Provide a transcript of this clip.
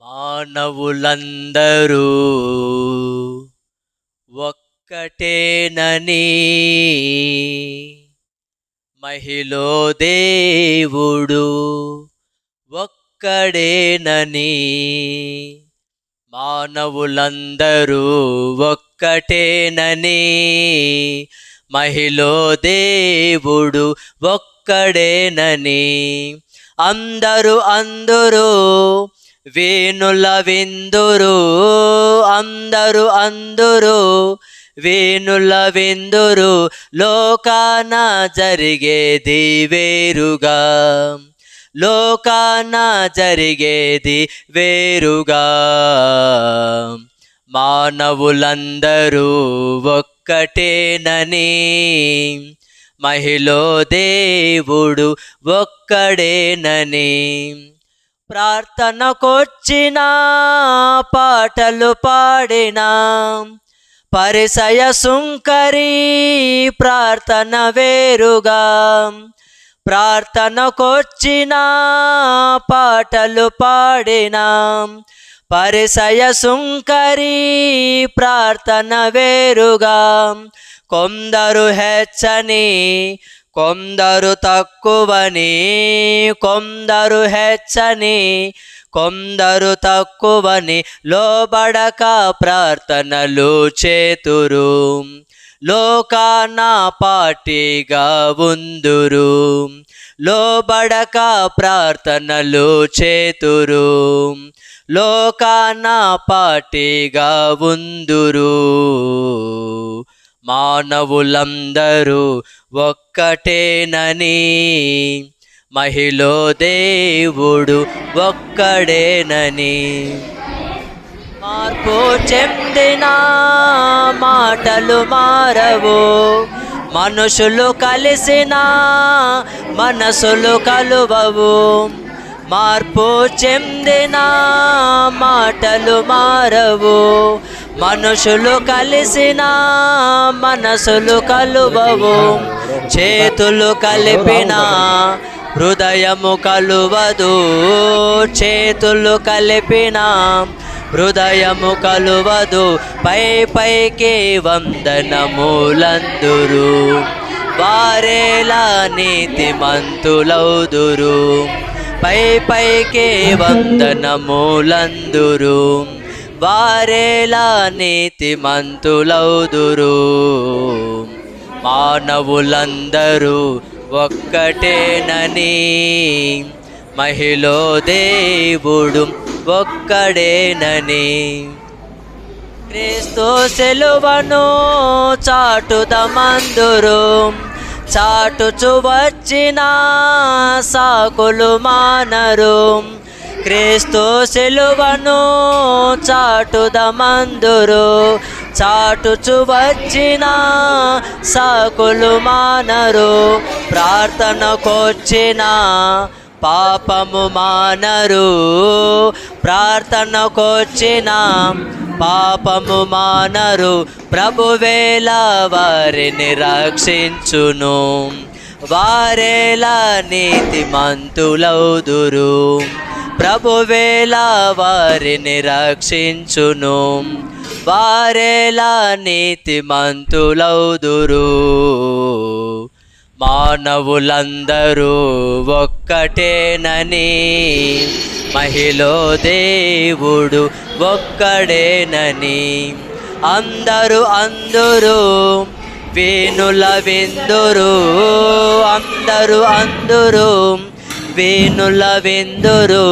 మానవులందరూ ఒక్కటేనని. మహిలో దేవుడు ఒక్కడేనని. మానవులందరూ ఒక్కటేనని. మహిలో దేవుడు ఒక్కడేనని. అందరూ అందరూ వేణుల విందురు అందరు అందరు. వేణుల విందురు లోకాన జరిగేది వేరుగా లోకాన జరిగేది వేరుగా మానవులందరూ ఒక్కటేనని. మహిళ దేవుడు ఒక్కడేనని. ప్రార్థనకొచ్చిన పాటలు పాడిన. పరిసయ సుంకరి ప్రార్థన వేరుగా. ప్రార్థనకొచ్చిన పాటలు పాడిన. పరిసయ సుంకరి ప్రార్థన వేరుగా. కొందరు హెచ్చని కొందరు తక్కువని కొందరు హెచ్చని కొందరు తక్కువని లోబడక ప్రార్థనలు చేతురు. లోకాన పాటిగా ఉందురు. లోబడక ప్రార్థనలు చేతురు. లోకాన పాటిగా ఉందురు. మానవులందరూ ఒక్కటేనని. మహిళ దేవుడు ఒక్కడేనని. మార్పు చెందిన మాటలు మారవు. మనుషులు కలిసిన మనసులు కలువవు. మార్పు చెందిన మాటలు మారవు. మనుషులు కలిసిన మనసులు కలువవు. చేతులు కలిపిన హృదయము కలువదు. చేతులు కలిపిన హృదయము కలువదు. పై పైకి వందనములందురు. వారేలా నీతి మంతులౌదురు పై పైకి వందనములందురు. వారేలా నీతి మంతులౌదురు మానవులందరూ ఒక్కటేనని. మహిళ దేవుడు ఒక్కడేనని. క్రీస్తు సెలువను చాటుదమందురు. చాటుచు వచ్చిన సాకులు మానరు. క్రీస్తు సెలువను చాటుదమందురు చాటుచు వచ్చిన సాకులు మానరు. ప్రార్థనకొచ్చిన పాపము మానరు. ప్రార్థనకొచ్చిన పాపము మానరు. ప్రభువేల వారిని రక్షించును. వారేలా నీతి మంతులౌదురు ప్రభువేలా వారిని రక్షించును. వారేలా నీతి మంతులౌదురు. మానవులందరూ ఒక్కటేనని. మహిళ దేవుడు ఒక్కడేనని. అందరూ అందరూ వేణుల విందురు. అందరూ అందరూ. వేణుల విందురు